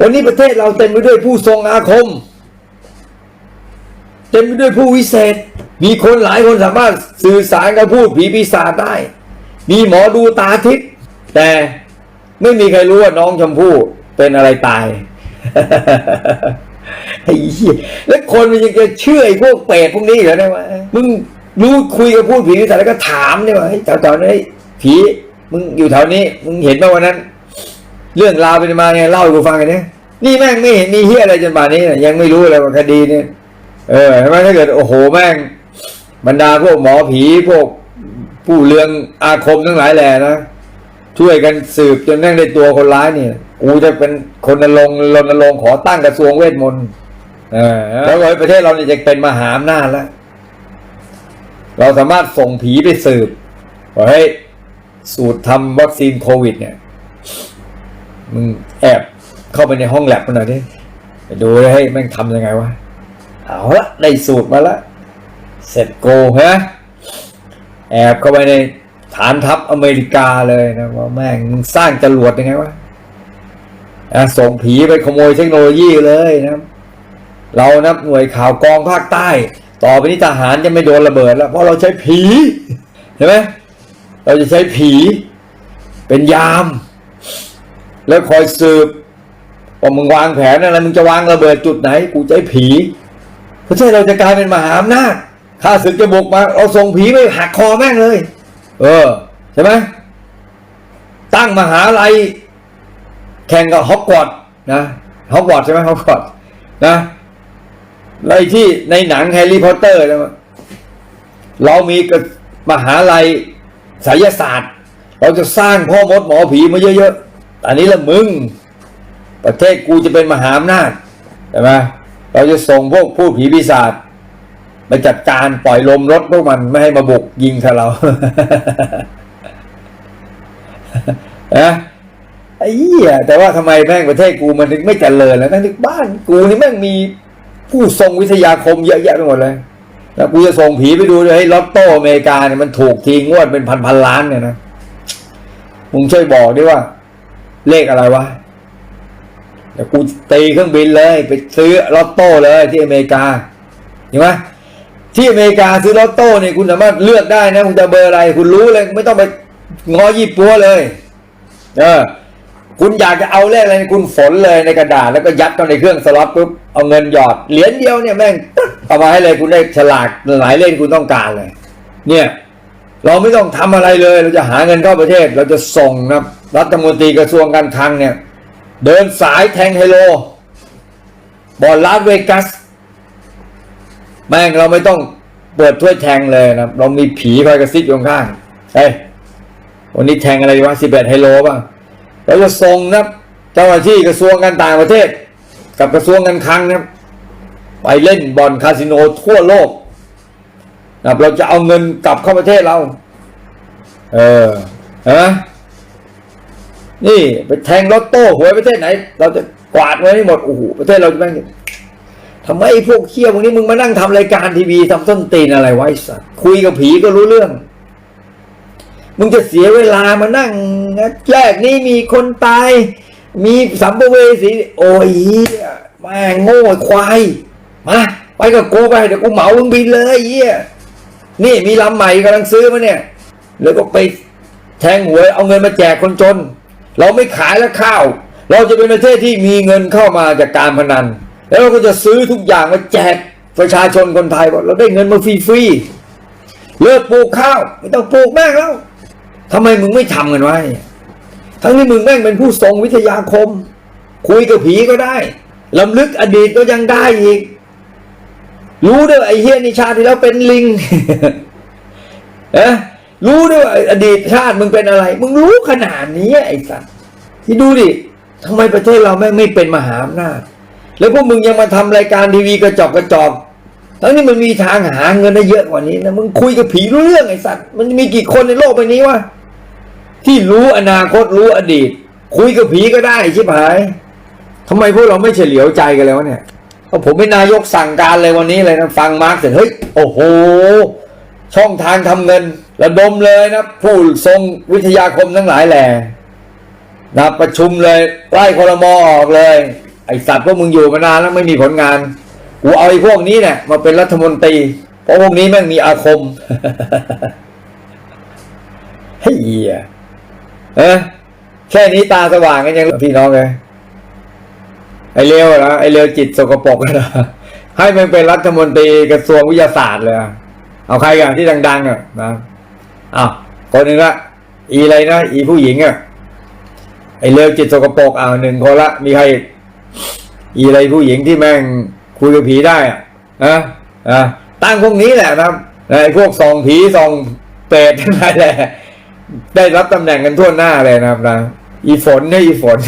วันนี้ประเทศเราเต็มไปด้วยผู้ทรงอาคม เต็มไปด้วยผู้วิเศษ มีคนหลายคนสามารถสื่อสารกับพูดผีปีศาจได้ มีหมอดูตาทิพย์แต่ไม่มีใครรู้ว่าน้องชมพู่เป็นอะไรตายไอ้เหี้ยแล้วคนมันยังจะเชื่อไอ้พวกเปรตพวกนี้เหรอเนี่ยว่ามึงรู้คุยกับพูดผีปีศาจแล้วก็ถามเนี่ยว่าเฮ้ยแถวๆนี้ผีมึงอยู่แถวนี้ มึงเห็นป่าวันนั้น เรื่องราวเป็นมาไงเล่าให้กูฟังกันเนี่ยนี่แม่งไม่เห็นมีเฮียอะไรจนป่านนี้น่ะยังไม่รู้เลยว่าคดีเนี่ยเออใช่ไหมถ้าเกิดโอ้โหแม่ง บรรดาพวกหมอผีพวกผู้เรืองอาคมทั้งหลายแหล่นะช่วยกันสืบจนแม่งได้ตัวคนร้ายเนี่ยกูจะเป็นคนรณรงค์รณรงค์ขอตั้งกระทรวงเวทมนต์เออแล้วไอ้ประเทศเราเนี่ยจะเป็นมหาอำนาจแล้วเราสามารถส่งผีไปสืบว่าเฮ้ยสูตรทำวัคซีนโควิด เนี่ย มึงแอบเข้าไปในห้องแลบมันหน่อยดิไปดูเลยให้แม่งทำยังไงวะ เอาละได้สูตรมาละ เสร็จโกฮะแอบเข้าไปในฐานทัพอเมริกาเลยนะว่าแม่งมึงสร้างจรวดยังไงวะอะส่งผีไปขโมยเทคโนโลยีเลยนะ เรานับหน่วยข่าวกองภาคใต้ ต่อไปนี้ทหารจะไม่โดนระเบิดแล้ว เพราะเราใช้ผี เห็นไหมเราจะใช้ผี เป็นยาม แล้วคอยสืบว่ามึงวางแผนอะไรมึงจะวางระเบิดจุดไหน กูใช้ผีประเทศเราจะกลายเป็นมหาอำนาจข้าศึกจะบุกมาเราส่งผีไปหักคอแม่งเลย เออใช่ไหมตั้งมหาลัยแข่งกับฮอกวอตนะฮอกวอตใช่ไหมฮอกวอตส์นะไรที่ในหนังแฮร์รี่พอตเตอร์นะเรามีกับมหาลัยไสยศาสตร์ เราจะสร้างพ่อมดหมอผีมาเยอะๆ อันนี้ละมึง ประเทศกูจะเป็นมหาอำนาจใช่ไหมเราจะส่งพวกผู้ผีปีศาจมาจัดการปล่อยลมรถพวกมันไม่ให้มาบุกยิงเรานะไอ้เหี้ยแต่ว่าทำไมแม่งประเทศกูมันถึงไม่เจริญแล้วทั้งที่บ้านกูนี่แม่งมีผู้ทรงวิทยาคมเยอะแยะไปหมดเลยแล้วกูจะส่งผีไปดูเลยให้ลอตโต้อเมริกาเนี่ยมันถูกทีงวดเป็นพันพันล้านเนี่ยนะมึงช่วยบอกดิว่า เลขอะไรวะเดี๋ยวกูตีเครื่องบินเลย ไปซื้อลอตโต้เลยที่อเมริกาเห็นไหมที่อเมริกาซื้อลอตโต้เนี่ยคุณสามารถเลือกได้นะคุณจะเบอร์อะไรคุณรู้เลยไม่ต้องไปงอยี่ปัวเลย เออ คุณอยากจะเอาเลขอะไรคุณฝนเลยในกระดาษแล้วก็ยัดเข้าในเครื่องสล็อตปุ๊บเอาเงินหยอดเหรียญเดียวเนี่ยแม่งเอามาให้เลยคุณได้ฉลากหลายเล่นคุณต้องการเลย เนี่ย เราไม่ต้องทำอะไรเลย เราจะหาเงินเข้าประเทศ เราจะส่งนะ รัฐมนตรีกระทรวงการคลังเนี่ย เดินสายแทงไฮโลบอลลาสเวกัส แม่งเราไม่ต้องเปิดถ้วยแทงเลยนะเรามีผีคอยกระซิบอยู่ข้างเฮ้วันนี้แทงอะไรวะสิบเอ็ดไฮโลป่ะเราจะส่งนะเจ้าหน้าที่กระทรวงการต่างประเทศ กับกระทรวงการคลังนะไปเล่นบอลคาสิโนทั่วโลกนะเราจะเอาเงินกลับเข้าประเทศเรา เออเห็นไหม นี่ไปแทงลอตโต้หวยประเทศไหน เราจะกวาดไว้ให้หมดโอ้โหประเทศเราจะแม่งทำไมไอ้พวกเคี้ยวพวกนี้มึงมานั่งทำรายการทีวีทำต้นตีนอะไรไว้สัตว์คุยกับผีก็รู้เรื่อง มึงจะเสียเวลามานั่งแยกนี้มีคนตาย มีสัมภเวสีโอ้ยแม่งโง่ควายมาไปกับกูไปเดี๋ยวกูเหมามึงบินเลยเหี้ยนี่มีลำใหม่กำลังซื้อมาเนี่ยแล้วก็ไปแทงหวยเอาเงินมาแจกคนจน เราไม่ขายแล้วข้าว เราจะเป็นประเทศที่มีเงินเข้ามาจากการพนัน แล้วเราก็จะซื้อทุกอย่างมาแจกประชาชนคนไทยว่าเราได้เงินมาฟรีๆเลิกปลูกข้าวไม่ต้องปลูกแม่งแล้วทำไมมึงไม่ทำกันไว้ทั้งที่มึงแม่งเป็นผู้ทรงวิทยาคม คุยกับผีก็ได้ลำลึกอดีตก็ยังได้อีก รู้ด้วยไอ้เฮียนิชาที่แล้วเป็นลิงเอ๊ะ รู้ด้วยว่าอดีตชาติมึงเป็นอะไร มึงรู้ขนาดนี้ไอ้สัตว์ที่ดูดิทำไมประเทศเราแม่ไม่เป็นมหาอำนาจแล้วพวกมึงยังมาทำรายการทีวีกระจอกกระจอกทั้งนี้มันมีทางหาเงินได้เยอะกว่านี้นะมึงคุยกับผีรู้เรื่องไอ้สัตว์มันมีกี่คนในโลกใบนี้วะที่รู้อนาคตรู้อดีต คุยกับผีก็ได้ชิบหายทำไมพวกเราไม่เฉลียวใจกันเลยวเนี่ยเพราะผมเป็นนายกสั่งการเลยวันนี้เลยนะฟังมาร์กเสร็จเฮ้ยโอ้โห ช่องทางทำเงิน ระดมเลยนะผู้ทรงวิทยาคมทั้งหลายแหล่นะประชุมเลยไล่คอรมอออกเลย ไอสัตว์พวกมึงอยู่มานานแล้วไม่มีผลงานกูเอาไอ้พวกนี้เนี่ยมาเป็นรัฐมนตรี เพราะพวกนี้แม่งมีอาคมเฮ้ยเหี้ยเออแค่นี้ตาสว่างกันยังพี่น้องเลยไอ้เลวนะไอ้เลวจิตสกปรกนะให้มันเป็นรัฐมนตรีกระทรวงวิทยาศาสตร์เลยอะ เอาใครกันที่ดัง ๆ อะนะอ้าวคนหนึ่งละอีอะไรนะอีผู้หญิงอะไอ้เลวจิตสกปรกอ้าวหนึ่งคนละมีใครอีกอีอะไรผู้หญิงที่แม่งคุยกับผีได้อะนะอะตั้งพวกนี้แหละนะครับไอ้พวกส่องผีส่องเปรตทั้งหลายแหละได้รับตำแหน่งกันทั่วหน้าเลยนะครับนะอีฝนเนี่ยอีฝน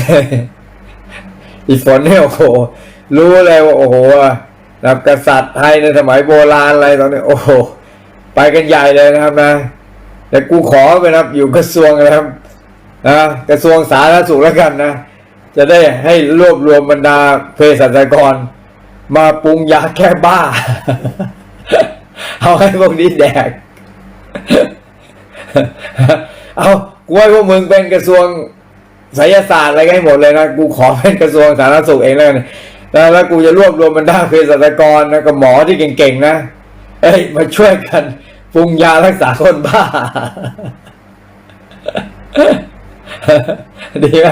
อีฝนเนี่ยโอ้โหรู้เลยว่าโอ้โหนะครับกษัตริย์ไทยในสมัยโบราณอะไรตอนนี้โอ้โห ไปกันใหญ่เลยนะครับนะ แต่กูขอไปนะครับ อยู่กระทรวงนะครับนะกระทรวงสาธารณสุขแล้วกันนะ จะได้ให้รวบรวมบรรดาเภสัชกร มาปรุงยาแก้บ้า เอาให้พวกนี้แดก เอากูให้พวกมึงเป็นกระทรวงไสยศาสตร์อะไรกันหมดเลยนะกูขอเป็นกระทรวงสาธารณสุขเองแล้วกันแล้วแล้วกูจะรวบรวมบรรดาเภสัชกรนะกับหมอที่เก่งๆนะ เอ้ย มาช่วยกันปรุงยารักษาคนบ้า ดีไหม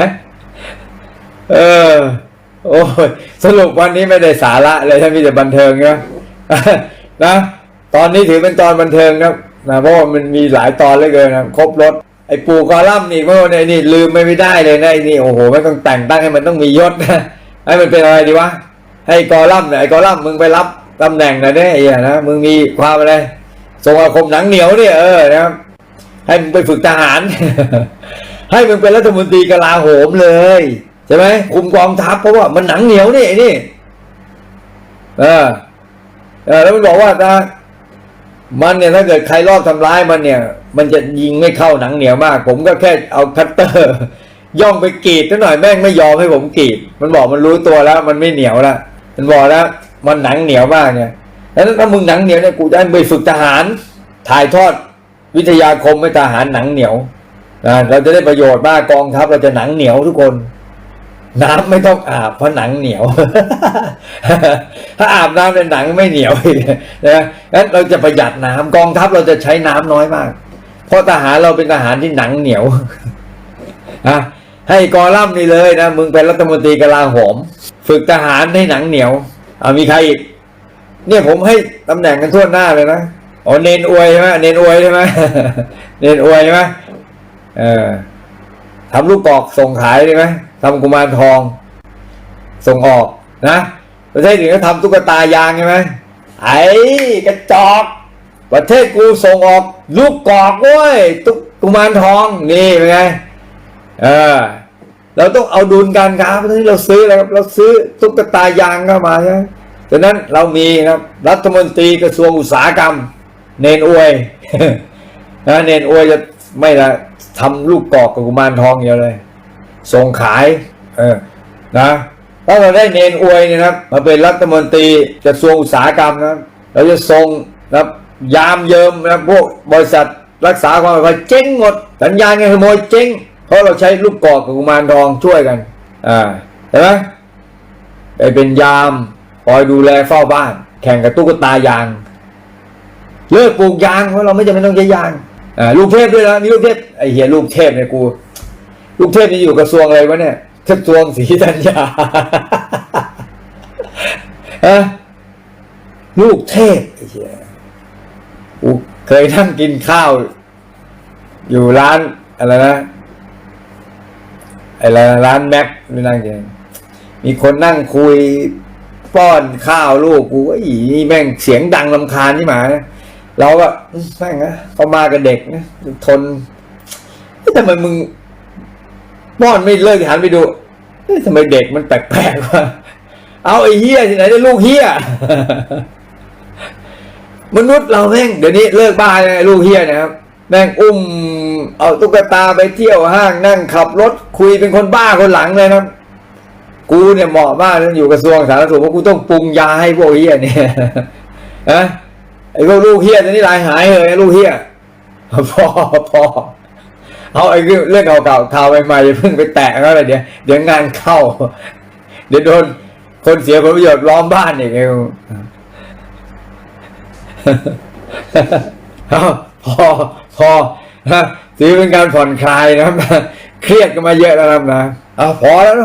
เออ โอ้ย สรุปวันนี้ไม่ได้สาระเลยถ้านมีแต่บันเทิงนะนะ ตอนนี้ถือเป็นตอนบันเทิงนะนะเพราะว่ามันมีหลายตอนเลือเกินนะครบรถไอ้ปู่กอลัมน์นี่เมื่อวันนี้ลืมไม่ได้เลยนะไอ้นี่โอ้โหไม่ต้องแต่งตั้งให้มันต้องมียศนะให้มันเป็นอะไรดีวะให้กอลัมเนี่ยไอ้กอลัมมึงไปรับ ตำแหน่งน่อยเนี่ยไอ้เหี้ยนะมึงมีความอะไรทรงอาคมหนังเหนียวเนี่ยเออนะครับให้มึงไปฝึกทหาร ให้มึงเป็นรัฐมนตรีกลาโหมเลยใช่ไหมคุมกองทัพเพราะว่ามันหนังเหนียวนี่ไอ้นี่เออเออแล้วมันบอกว่านะมันเนี่ยถ้าเกิดใครรอบทำร้ายมันเนี่ย มันจะยิงไม่เข้าหนังเหนียวมาก ผมก็แค่เอาคัตเตอร์ ย่องไปกรีดนิดหน่อยแม่งไม่ยอมให้ผมกรีด มันบอกมันรู้ตัวแล้ว มันไม่เหนียวแล้วมันบอกแล้ว มันหนังเหนียวมากเนี่ยแล้วถ้ามึงหนังเหนียวเนี่ยกูจะให้ไปฝึกทหาร ถ่ายทอดวิทยาคมให้ทหารหนังเหนียวนะเราจะได้ประโยชน์มากกองทัพเราจะหนังเหนียวทุกคน น้ำไม่ต้องอาบเพราะหนังเหนียว ถ้าอาบน้ำในหนังไม่เหนียวนะงั้นเราจะประหยัดน้ำกองทัพเราจะใช้น้ำน้อยมาก เพราะทหารเราเป็นทหารที่หนังเหนียวนะให้กอลัมน์นี่เลยนะมึงเป็นรัฐมนตรีกลาโหม ฝึกทหารให้หนังเหนียว เอามีใครอีกเนี่ยผมให้ตำแหน่งกันทั่วหน้าเลยนะอ๋อเนนอวยใช่ไหมเนนอวยใช่ไหมเนนอวยใช่ไหมเออทำลูกกอกส่งขายได้ไหมทำกุมารทอง ส่งออกนะประเทศอื่นก็ทำตุ๊กตายางใช่ไหมไอ้กระจอก ประเทศกูส่งออกลูกกอกเว้ยตุ๊กกุมารทองนี่เป็นไงเออ เราต้องเอาดุลการค้าเพราะฉะนั้นเราซื้ออะไรครับเราซื้อตุ๊กตายางเข้ามาใช่ไหมดังนั้นเรามีครับรัฐมนตรีกระทรวงอุตสาหกรรม เนนอวยนะเนนอวยจะไม่ละทำลูกกอกกับกุมารทองอย่างเดียวเลย ส่งขาย เออนะถ้าเราได้เนนอวยเนี่ยนะครับมาเป็นรัฐมนตรีกระทรวงอุตสาหกรรมนะเราจะส่งนะยามเยิมนะพวกบริษัทรักษาความปลอดภัยเจ๊งหมด สัญญาณเงินขโมยเจ๊ง เพราะเราใช้ลูกกอกกับกุมารทองช่วยกัน อ่าเห็นไหมไปเป็นยามคอยดูแลเฝ้าบ้าน แข่งกับตุ๊กตายางเลิกปลูกยางเพราะเราไม่จำเป็นต้องใช้ยางอ่าลูกเทพด้วยนะมีลูกเทพไอเหี้ยลูกเทพเนี่ยกู ลูกเทพนี่อยู่กระทรวงอะไรวะเนี่ยกระทรวงศรีธัญญาฮะลูกเทพไอ้เหี้ยกูเคยนั่งกินข้าว อยู่ร้านอะไรนะ ไรนะร้านแม็กไม่นั่งกินมีคนนั่งคุยป้อนข้าวลูกกูก็อีนี่แม่งเสียงดังลำคาญที่หมาเราก็แม่งนะเขามากับเด็กนะทนทำไมมึงป้อนไม่เลิกหันไปดูทำไมเด็กมันแปลกๆวะเอาไอ้เฮียที่ไหนได้ลูกเฮียมนุษย์เราแม่งเดี๋ยวนี้เลิกบ้าเลยลูกเฮียนะครับ แม่งอุ้มเอาตุ๊กตาไปเที่ยวห้างนั่งขับรถคุยเป็นคนบ้าคนหลังเลยนะครับ กูเนี่ยเหมาะมากนะอยู่กระทรวงสาธารณสุขเพราะกูต้องปรุงยาให้พวกเฮียเนี่ยนะไอ้พวกลูกเฮียตอนนี้ลายหายเลยลูกเฮียพอพอเอาไอ้เรื่องเก่าๆข่าวใหม่ๆอย่าเพิ่งไปแตะเขาเลยเดี๋ยวเดี๋ยวงานเข้า เดี๋ยวโดนคนเสียผลประโยชน์ล้อมบ้านอีกเอาพอ พอนะถือเป็นการผ่อนคลายนะครับเครียดกันมาเยอะแล้วนะนะเอาพอแล้ว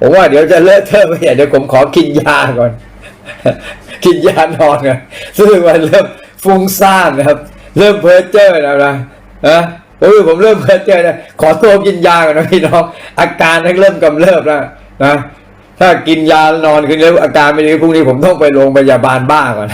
ผมว่าเดี๋ยวจะเลอะเทอะไปเดี๋ยวผมขอกินยาก่อน กินยานอนก่อนซึ่งมันเริ่มฟุ้งซ่านนะครับ เริ่มเพ้อเจ้อแล้วนะนะโอ้ยผมเริ่มเพ้อเจ้อนะขอตัวกินยาก่อนนะพี่น้องอาการทั้งเริ่มกำเริบแล้วนะถ้ากินยานอนคืนนี้อาการไม่ดีพรุ่งนี้ผมต้องไปโรงพยาบาลบ้าก่อน